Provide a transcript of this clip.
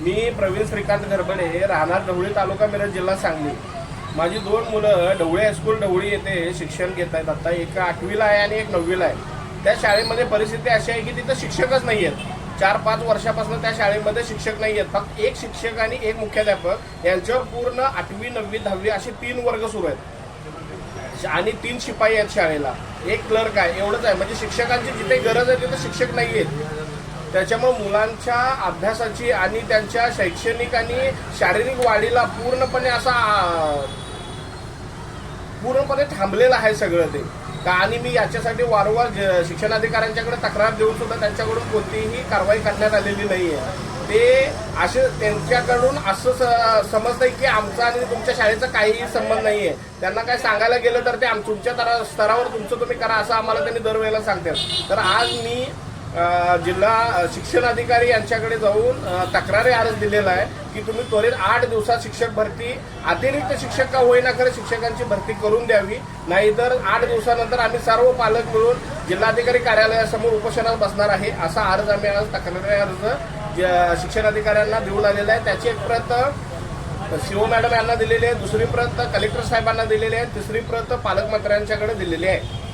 मी प्रवीण श्रीकांत घरबडे राहणार ढवळी तालुका मिरज जिल्हा सांगली. माझी दोन मुलं ढवळे हायस्कूल ढवळी येथे शिक्षण घेत आहेत. आता एक आठवीला आहे आणि एक नववीला आहे. त्या शाळेमध्ये परिस्थिती अशी आहे की तिथं शिक्षकच नाही आहेत. चार पाच वर्षापासून त्या शाळेमध्ये शिक्षक नाही आहेत. फक्त एक शिक्षक आणि एक मुख्याध्यापक यांच्यावर पूर्ण आठवी नववी दहावी असे तीन वर्ग सुरू आहेत. आणि तीन शिपाई आहेत शाळेला. एक क्लर्क आहे. एवढंच आहे. म्हणजे शिक्षकांची जिथे गरज आहे तिथे शिक्षक नाही आहेत त्याच्यामुळे मुलांच्या अभ्यासाची आणि त्यांच्या शैक्षणिक आणि शारीरिक वाढीला पूर्णपणे असा पूर्णपणे थांबलेलं आहे सगळं ते. का आणि मी याच्यासाठी वारंवार शिक्षणाधिकाऱ्यांच्याकडे तक्रार देऊन सुद्धा त्यांच्याकडून कोणतीही कारवाई करण्यात आलेली नाही आहे ते असे त्यांच्याकडून असं स- समजतंय की आमचा आणि तुमच्या शाळेचा काहीही संबंध नाही आहे त्यांना काय सांगायला गेलं तर ते आम तुमच्या स्तरावर तुमचं तुम्ही करा असं आम्हाला त्यांनी दरवेळेला सांगतात. तर आज मी जिल्हा शिक्षण अधिकारी यांच्याकडे जाऊन तक्रारी अर्ज दिलेला आहे की तुम्ही त्वरित आठ दिवसात शिक्षक भरती अतिरिक्त शिक्षक का होईना खरं शिक्षकांची भरती करून द्यावी. नाहीतर आठ दिवसानंतर आम्ही सर्व पालक मिळून जिल्हाधिकारी कार्यालयासमोर उपोषणात बसणार आहे असा अर्ज आम्ही आज तक्रारी अर्ज शिक्षण अधिकाऱ्यांना देऊन आलेला आहे. त्याची एक प्रत सीओ मॅडम यांना दिलेली आहे दुसरी प्रत कलेक्टर साहेबांना दिलेली आहे तिसरी प्रत पालकमंत्र्यांच्याकडे दिलेली आहे.